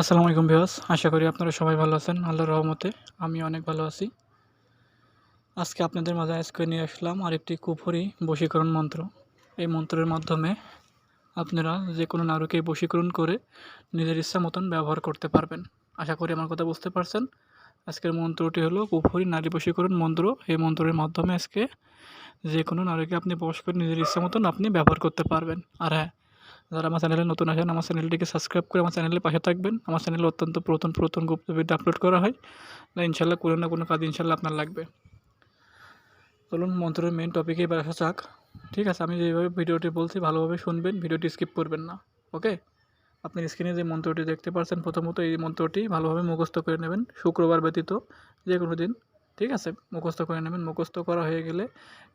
আসসালামু আলাইকুম ভিউয়ার্স, আশা করি আপনারা সবাই ভালো আছেন, আল্লাহর রহমতে আমি অনেক ভালো আছি। আজকে আপনাদের মাঝে আজকে নিয়ে আসলাম আরেকটি কুফরি বশীকরণ মন্ত্র। এই মন্ত্রের মাধ্যমে আপনারা যে কোনো নারীকে বশীকরণ করে নিজের ইচ্ছা মতন ব্যবহার করতে পারবেন। আশা করি আমার কথা বুঝতে পারছেন। আজকের মন্ত্রটি হলো কুফরি নারী বশীকরণ মন্ত্র। এই মন্ত্রের মাধ্যমে আজকে যে কোনো নারীকে আপনি বশ করে নিজের ইচ্ছা মতন আপনি ব্যবহার করতে পারবেন। আর হ্যাঁ যারা আমার চ্যানেলে নতুন আসেন আমার চ্যানেলটিকে সাবস্ক্রাইব করে আমার চ্যানেলের পাশে থাকবেন। আমার চ্যানেলে অত্যন্ত পুরাতন পুরাতন গুপ্ত ভিডিও আপলোড করা হয়। না ইনশাল্লাহ কোনো না কোনো কাজ ইনশাল্লাহ আপনার লাগবে। চলুন মন্ত্রের মেন টপিকে এবার আসা যাক। ঠিক আছে, আমি যেভাবে ভিডিওটি বলছি ভালোভাবে শুনবেন ভিডিওটি স্কিপ করবেন না। ওকে আপনি স্ক্রিনে যে মন্ত্রটি দেখতে পাচ্ছেন প্রথমত এই মন্ত্রটি ভালোভাবে মুখস্থ করে নেবেন। শুক্রবার ব্যতীত যে কোনো দিন। ঠিক আছে? মুখস্থ করে নেবেন। মুখস্থ করা হয়ে গেলে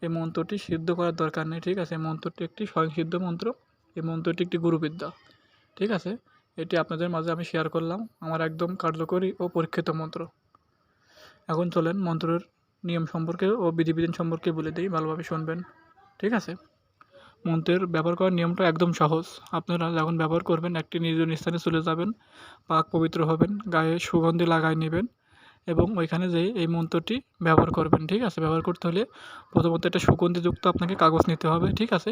এই মন্ত্রটি সিদ্ধ করার দরকার নেই। ঠিক আছে? মন্ত্রটি একটি স্বয়ংসিদ্ধ মন্ত্র। এই মন্ত্রটি একটি গুরুবিদ্যা। ঠিক আছে? এটি আপনাদের মাঝে আমি শেয়ার করলাম। আমার একদম কার্যকরী ও পরীক্ষিত মন্ত্র। এখন চলেন মন্ত্রের নিয়ম সম্পর্কে ও বিধিবিধান সম্পর্কে বলে দিই, ভালোভাবে শুনবেন। ঠিক আছে? মন্ত্রের ব্যবহার করার নিয়মটা একদম সহজ। আপনারা যখন ব্যবহার করবেন, একটি নির্জন স্থানে চলে যাবেন, পাক পবিত্র হবেন, গায়ে সুগন্ধি লাগাই নেবেন। এবং ওইখানে যেয়ে এই মন্ত্রটি ব্যবহার করবেন, ঠিক আছে? ব্যবহার করতে হলে প্রথমত একটা সুগন্ধিযুক্ত আপনাকে কাগজ নিতে হবে, ঠিক আছে?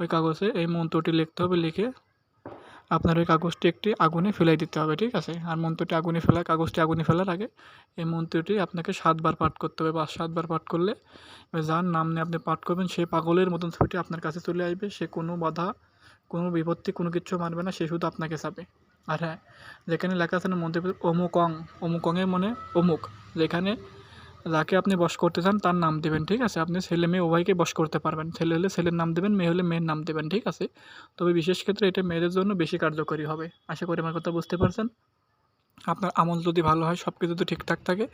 ওই কাগজে এই মন্ত্রটি লিখতে হবে, লিখে আপনার ওই কাগজটি একটি আগুনে ফেলাই দিতে হবে, ঠিক আছে? আর মন্ত্রটি আগুনে ফেলা, কাগজটি আগুনে ফেলার আগে এই মন্ত্রটি আপনাকে সাতবার পাঠ করতে হবে। বা সাতবার পাঠ করলে যার নাম নিয়ে আপনি পাঠ করবেন, সে পাগলের মতন ছবিটি আপনার কাছে চলে আসবে, সে কোনো বাধা, কোনো বিপত্তি, কোনো কিছু মারবে না, সে শুধু আপনাকে চাবে। আর হ্যাঁ যেখানে লেখা আছে না ভিতরে, অমুকং অমুকংয়ের মানে অমুক। যেখানে যাকে আপনি বস করতে চান, তার নাম দেবেন, ঠিক আছে? আপনি ছেলে মেয়ে উভয়কে বস করতে পারবেন। ছেলে হলে ছেলের নাম দেবেন, মেয়ে হলে মেয়ের নাম দেবেন, ঠিক আছে? তবে বিশেষ ক্ষেত্রে এটা মেয়েদের জন্য বেশি কার্যকরী হবে। আশা করি আমার কথা বুঝতে পারছেন? আপনার আমল যদি ভালো হয় সব কিছু যদি ঠিকঠাক থাকে,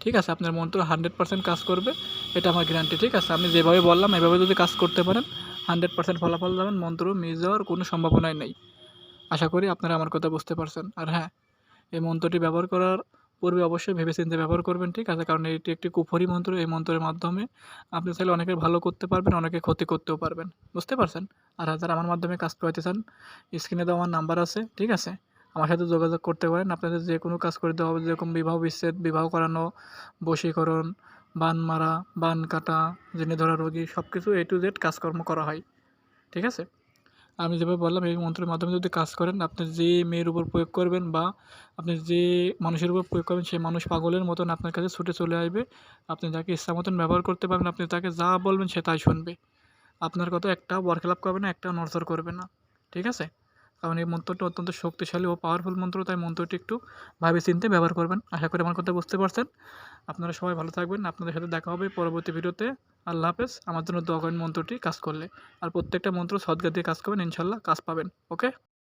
ঠিক আছে? আপনার মন্ত্র হান্ড্রেড পার্সেন্ট কাজ করবে, এটা আমার গ্যারান্টি ঠিক আছে? আমি যেভাবে বললাম, এভাবে যদি কাজ করতে পারেন, হান্ড্রেড পার্সেন্ট ফলাফল যাবেন মন্ত্র মিস যাওয়ার কোনো সম্ভাবনাই নেই। আশা করি আপনারা আমার কথা বুঝতে পারছেন। আর হ্যাঁ এই মন্ত্রটি ব্যবহার করার পূর্বে অবশ্যই ভেবেচিন্তে ব্যবহার করবেন, ঠিক আছে? কারণ এটি একটি কুফরি মন্ত্র, এই মন্ত্রের মাধ্যমে আপনি চাইলে অনেকের ভালো করতে পারবেন, অনেকে ক্ষতি করতেও পারবেন। বুঝতে পারছেন? আর যারা আমার মাধ্যমে কাজ করাতে চান, স্ক্রিনে দেওয়া আমার নাম্বার আছে, ঠিক আছে? আমার সাথে যোগাযোগ করতে পারেন। আপনাদের যে কোনো কাজ করে দেওয়া হবে, যেরকম বিবাহ বিচ্ছেদ, বিবাহ করানো, বশীকরণ, বান মারা, বান কাটা, জেনে ধরা রোগী সব কিছু এ টু জেড কাজকর্ম করা হয়, ঠিক আছে? আমি যেভাবে বললাম, এই মন্ত্রের মাধ্যমে যদি কাজ করেন, আপনি যে মেয়ের উপর প্রয়োগ করবেন বা আপনি যে মানুষের উপর প্রয়োগ করবেন, সেই মানুষ পাগলের মতন আপনার কাছে ছুটে চলে আসবে। আপনি যাকে ইচ্ছা মতন ব্যবহার করতে পারবেন, আপনি তাকে যা বলবেন সে তাই শুনবে। আপনার কথা একটা বরখেলাপ করবে না, একটা নড়চড় করবে না। ঠিক আছে? কারণ এই মন্ত্রটি অত্যন্ত শক্তিশালী ও পাওয়ারফুল মন্ত্র, তাই মন্ত্রটি একটু ভাবে চিনতে ব্যবহার করবেন। আশা করি আমার কথা বুঝতে পারছেন। আপনারা সবাই ভালো থাকবেন, আপনাদের সাথে দেখা হবে পরবর্তী ভিডিওতে। আল্লাহ হাফেজ, আমার জন্য দোয়া করেন মন্ত্রটি কাজ করলে। আর প্রত্যেকটা মন্ত্র সদগা দিয়ে কাজ করবেন, ইনশাল্লাহ কাজ পাবেন, ওকে?